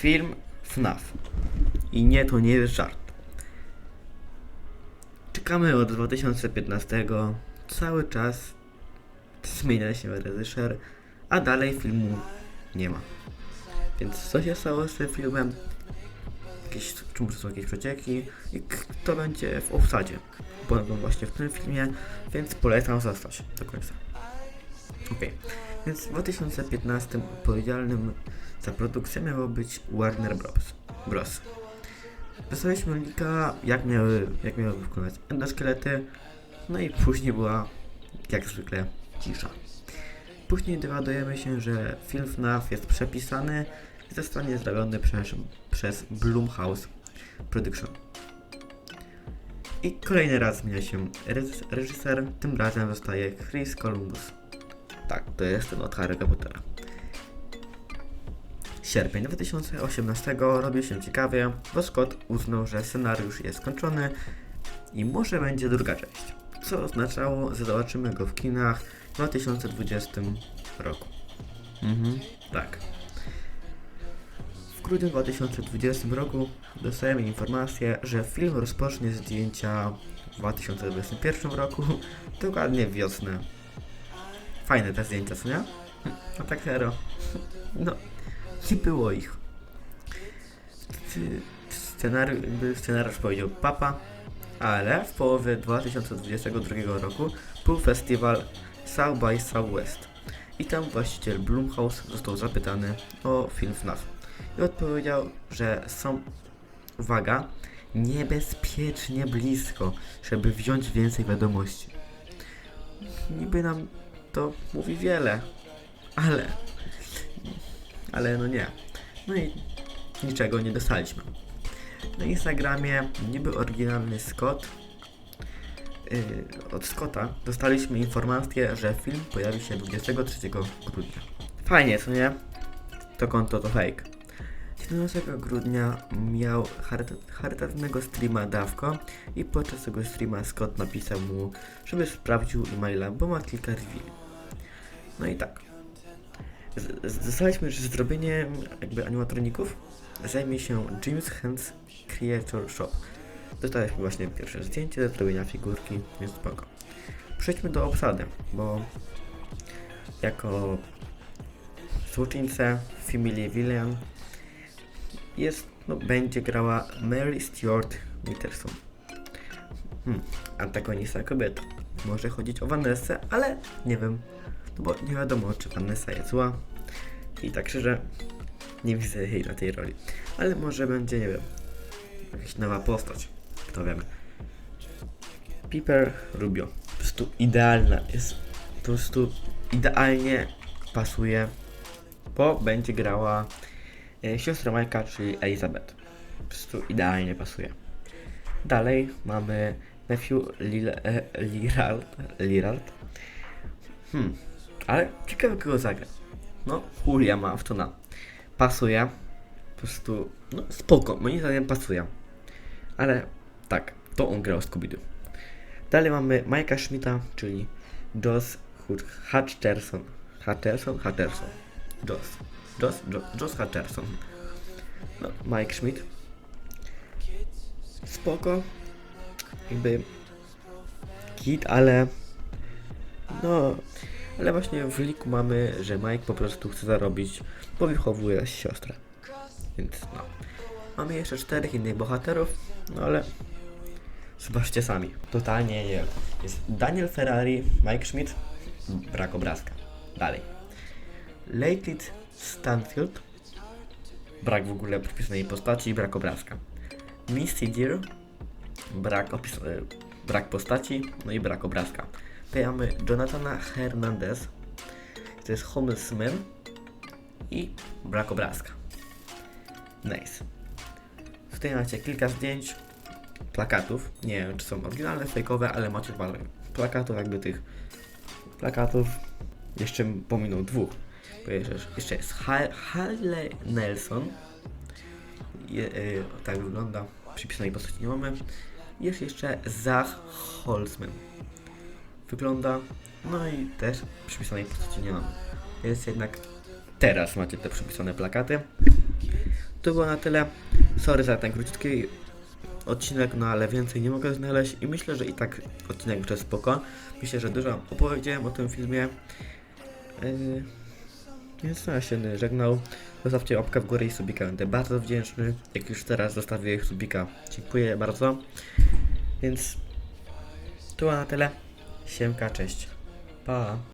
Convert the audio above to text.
film FNAF. I nie, to nie jest żart. Czekamy od 2015. Cały czas zmienia się reżyser, a dalej filmu nie ma. Więc co się stało z tym filmem? Jakieś, może są jakieś przecieki i kto będzie w obsadzie? Będą właśnie w tym filmie, więc polecam zostać do końca. Okej, więc w 2015 odpowiedzialnym za produkcję miało być Warner Bros. Bros. Dostaliśmy lika, jak miały, jak miały wykonać endoszkielety, no i później była, jak zwykle, cisza. Później dowiadujemy się, że film FNAF jest przepisany i zostanie zrobiony przez, przez Blumhouse Production. I kolejny raz zmienia się reż- reżyser, tym razem zostaje Chris Columbus. Tak, to jest ten od Harry'ego Pottera. Sierpień 2018 robi się ciekawie, bo Scott uznał, że scenariusz jest skończony i może będzie druga część. Co oznaczało, że zobaczymy go w kinach w 2020 roku. Mhm, tak. W grudniu 2020 roku dostajemy informację, że film rozpocznie zdjęcia w 2021 roku, dokładnie wiosnę. Fajne te zdjęcia, co nie? A tak serio. No, nie było ich. Scenariusz, scenariusz powiedział papa, ale w połowie 2022 roku był festiwal South by Southwest i tam właściciel Blumhouse został zapytany o film FNAF i odpowiedział, że są, uwaga, niebezpiecznie blisko, żeby wziąć więcej wiadomości. Niby nam to mówi wiele, ale, ale no nie. No i niczego nie dostaliśmy. Na Instagramie niby oryginalny Scott yy, od Scotta dostaliśmy informację, że film pojawi się 23 grudnia. Fajnie, co nie? To konto to fake. 17 grudnia miał charyta- charytatywnego streama Dawko i podczas tego streama Scott napisał mu, żeby sprawdził e-maila, bo ma kilka reveali. No i tak. Zostaliśmy, że zrobieniem jakby animatroników zajmie się James Hands Creator Shop. Dostaliśmy właśnie pierwsze zdjęcie do zrobienia figurki, więc spoko. Przejdźmy do obsady, bo jako złoczyńcę Family Villain jest, no, będzie grała Mary Stuart Peterson. Hmm, antagonista kobieta. Może chodzić o Vanessę, ale nie wiem, no bo nie wiadomo, czy Vanessa jest zła. I tak szczerze, nie widzę jej na tej roli. Ale może będzie, nie wiem, jakaś nowa postać. Kto wiemy. Piper Rubio. Po prostu idealna. Jest po prostu idealnie pasuje, bo będzie grała e, siostra Majka, czyli Elizabeth. Po prostu idealnie pasuje. Dalej mamy Matthew Lil, e, Lirard, Lirard. Hmm, ale ciekawe kogo zagra. No, Julia ma w to na. Pasuje. Po prostu, no spoko, moim zdaniem pasuje. Ale tak, to on grał Scooby-Doo. Dalej mamy Majka Schmidta, czyli Joss Hut- Hutcherson. Hutcherson? Hutcherson. Joss. Joss, Jo- Joss Hutcherson. No, Mike Schmidt. Spoko. Jakby kit, ale no, ale właśnie w liku mamy, że Mike po prostu chce zarobić, bo wychowuje siostrę. Więc no. Mamy jeszcze czterech innych bohaterów, no ale zobaczcie sami. Totalnie nie. Jest Daniel Ferrari, Mike Schmidt, brak obrazka. Dalej. Leighton Stanfield, brak w ogóle przypisanej postaci, brak obrazka. Misty Deer, brak, opis, e, brak postaci, no i brak obrazka. Tutaj mamy Jonathana Hernandez, to jest Homelsman i brak obrazka. Nice. Tutaj macie kilka zdjęć, plakatów. Nie wiem, czy są oryginalne, fejkowe, ale macie parę plakatów, jakby tych plakatów. Jeszcze pominął dwóch. Bo jeszcze, jest Ha- Harley Nelson. Je, y, tak wygląda. Przypisanej postaci nie mamy. Jest jeszcze Zach Holzman. Wygląda. No i też przypisanej postaci nie mamy. Jest jednak teraz macie te przypisane plakaty. to było na tyle. Sorry za ten krótki odcinek, no ale więcej nie mogę znaleźć i myślę, że i tak odcinek będzie spoko. Myślę, że dużo opowiedziałem o tym filmie. Yy, więc ja się żegnał. Zostawcie łapkę w górę i subika, będę bardzo wdzięczny. Jak już teraz zostawię subika, dziękuję bardzo. Więc to na tyle. Siemka, cześć. Pa.